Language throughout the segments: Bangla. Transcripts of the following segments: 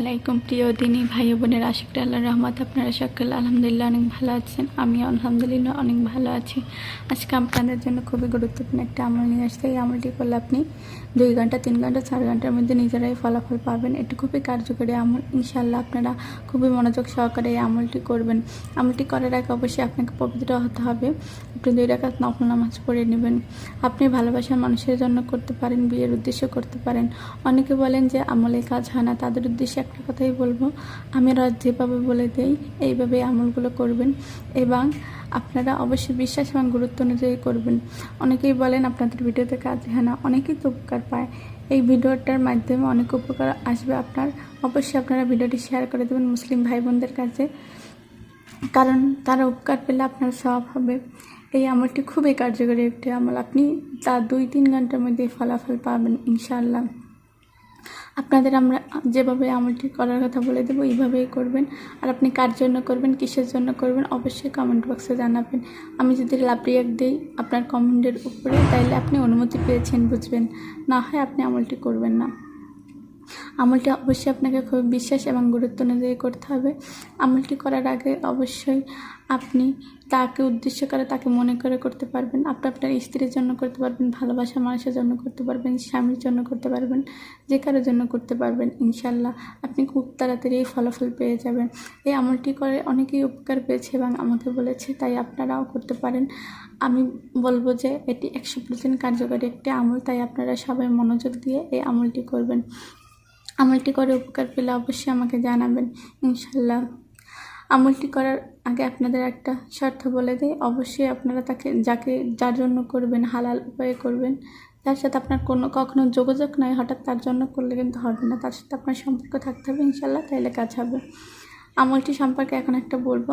আলাইকুম, প্রিয় দিনী ভাই বোনের আশিকটা আল্লাহ রহমত আপনারা সকলে আলহামদুলিল্লাহ অনেক ভালো আছেন। আমি আলহামদুলিল্লাহ অনেক ভালো আছি। আজকে আপনাদের জন্য খুবই গুরুত্বপূর্ণ একটা আমল নিয়ে আসছে। এই আমলটি করলে আপনি দুই ঘণ্টা, তিন ঘণ্টা, চার ঘণ্টার মধ্যে নিজেরাই ফলাফল পাবেন। এটি খুবই কার্যকরী আমল। ইনশাল্লাহ আপনারা খুবই মনোযোগ সহকারে এই আমলটি করবেন। আমলটি করার আগে অবশ্যই আপনাকে পবিত্র হতে হবে। আপনি দুই রাকাত নফল নামাজ পড়ে নেবেন। আপনি ভালোবাসার মানুষের জন্য করতে পারেন, বিয়ের উদ্দেশ্য করতে পারেন। অনেকে বলেন যে আমলে কাজ হয় না, তাদের উদ্দেশ্যে একটা কথাই বলব। আমি রজ যেভাবে বলে দেই, এইভাবে আমলগুলো করবেন এবং আপনারা অবশ্যই বিশ্বাস এবং গুরুত্ব অনুযায়ী করবেন। অনেকেই বলেন, আপনাদের ভিডিওতে কাজ হয় না। অনেকেই তো উপকার পায়। এই ভিডিওটার মাধ্যমে অনেক উপকার আসবে আপনার। অবশ্যই আপনারা ভিডিওটি শেয়ার করে দেবেন মুসলিম ভাই বোনদের কাছে। কারণ তারা উপকার পেলে আপনার সব হবে। এই আমলটি খুবই কার্যকরী একটি আমল। আপনি তার দুই তিন ঘণ্টার মধ্যে ফলাফল পাবেন, ইনশাআল্লাহ। আপনাদের আমরা যেভাবে আমলটি করার কথা বলে দেবো, এইভাবেই করবেন। আর আপনি কার জন্য করবেন, কিসের জন্য করবেন, অবশ্যই কমেন্ট বক্সে জানাবেন। আমি যদি লাভ রিয়াক্ট দিই আপনার কমেন্টের উপরে, তাইলে আপনি অনুমতি পেয়েছেন, বুঝবেন। না হয় আপনি আমলটি করবেন না। আমলটি অবশ্যই আপনাকে খুব বিশ্বাস এবং গুরুত্ব অনুযায়ী করতে হবে। আমলটি করার আগে অবশ্যই আপনি তাকে উদ্দেশ্য করে তাকে মনে করে করতে পারবেন। আপনি আপনার স্ত্রীর জন্য করতে পারবেন ভালোবাসা মানুষের জন্য করতে পারবেন, স্বামীর জন্য করতে পারবেন, যে কারোর জন্য করতে পারবেন ইনশাল্লাহ আপনি খুব তাড়াতাড়ি এই ফলাফল পেয়ে যাবেন। এই আমলটি করে অনেকেই উপকার পেয়েছে এবং আমাকে বলেছে, তাই আপনারাও করতে পারেন। আমি বলব যে এটি একশো পার্সেন্ট কার্যকরী একটি আমল, তাই আপনারা সবাই মনোযোগ দিয়ে এই আমলটি করবেন। আমলটি করে উপকার পেলে অবশ্যই আমাকে জানাবেন, ইনশাল্লাহ। আমলটি করার আগে আপনাদের একটা শর্ত বলে দিই, অবশ্যই আপনারা তাকে, যাকে, যার জন্য করবেন, হালাল উপায়ে করবেন, তার সাথে আপনার কোনো, কখনো যোগাযোগ নয় হঠাৎ তার জন্য করলে কিন্তু হবে না, তার সাথে আপনার সম্পর্ক থাকতে হবে, ইনশাল্লাহ, তাইলে কাজ হবে। আমলটি সম্পর্কে এখন একটা বলব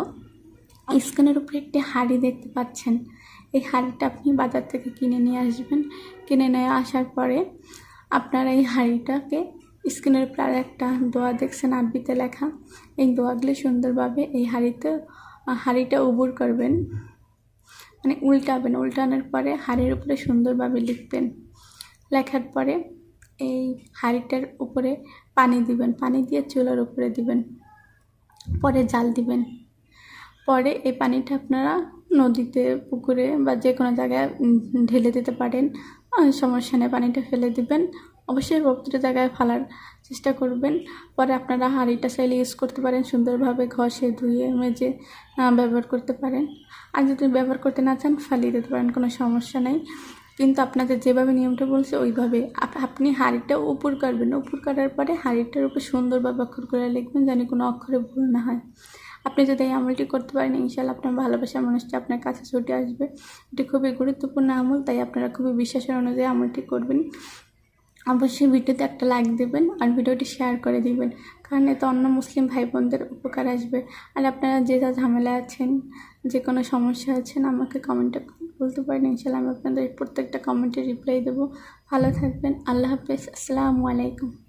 স্ক্রিনের উপরে একটি হাড়ি দেখতে পাচ্ছেন, এই হাড়িটা আপনি বাজার থেকে কিনে নিয়ে আসবেন, কিনে নিয়ে আসার পরে আপনারা এই হাঁড়িটাকে স্ক্রিনের আর একটা দোয়া দেখছেন আরবিতে লেখা। এই দোয়াগুলি সুন্দরভাবে এই হাঁড়িতে, হাঁড়িটা উবুর করবেন। মানে উল্টাবেন, উল্টানোর পরে হাঁড়ির উপরে সুন্দরভাবে লিখবেন। লেখার পরে এই হাঁড়িটার উপরে পানি দিবেন, পানি দিয়ে চুলার উপরে দিবেন। পরে জাল দিবেন। পরে এই পানিটা আপনারা নদীতে, পুকুরে বা যে কোনো জায়গায় ঢেলে দিতে পারেন। সমস্যা নেই, পানিটা ফেলে দিবেন। অবশ্যই পবিত্র জায়গায় ফেলার চেষ্টা করবেন। পরে আপনারা হাঁড়িটা চাইলে ইউজ করতে পারেন, সুন্দরভাবে ঘষে ধুয়ে মেজে ব্যবহার করতে পারেন। আর যদি ব্যবহার করতে না চান, ফালিয়ে দিতে পারেন, কোনো সমস্যা নেই। কিন্তু আপনাদের যেভাবে নিয়মটা বলছে, ওইভাবে আপনি হাঁড়িটা উপর করবেন উপর করার পরে হাঁড়িটার উপর সুন্দরভাবে অক্ষর করে লিখবেন, যেন কোনো অক্ষরে ভুল না হয়। আপনি যদি এই আমলটি করতে পারেন ইনশাল্লাহ আপনার ভালোবাসার মানুষটি আপনার কাছে ছুটে আসবে। এটি খুবই গুরুত্বপূর্ণ আমল, তাই আপনারা খুবই বিশ্বাসের অনুযায়ী আমলটি করবেন। অবশ্যই ভিডিওতে একটা লাইক দেবেন আর ভিডিওটি শেয়ার করে দিবেন। কারণ এতে অন্য মুসলিম ভাই বোনদের উপকার আসবে। আর আপনারা যে যা ঝামেলা আছেন, যে কোনো সমস্যা আছেন, আমাকে কমেন্টে বলতে পারেন। ইনশাল্লাহ আমি আপনাদের প্রত্যেকটা কমেন্টে রিপ্লাই দেবো। ভালো থাকবেন। আল্লাহ হাফেজ। আসসালামু আলাইকুম।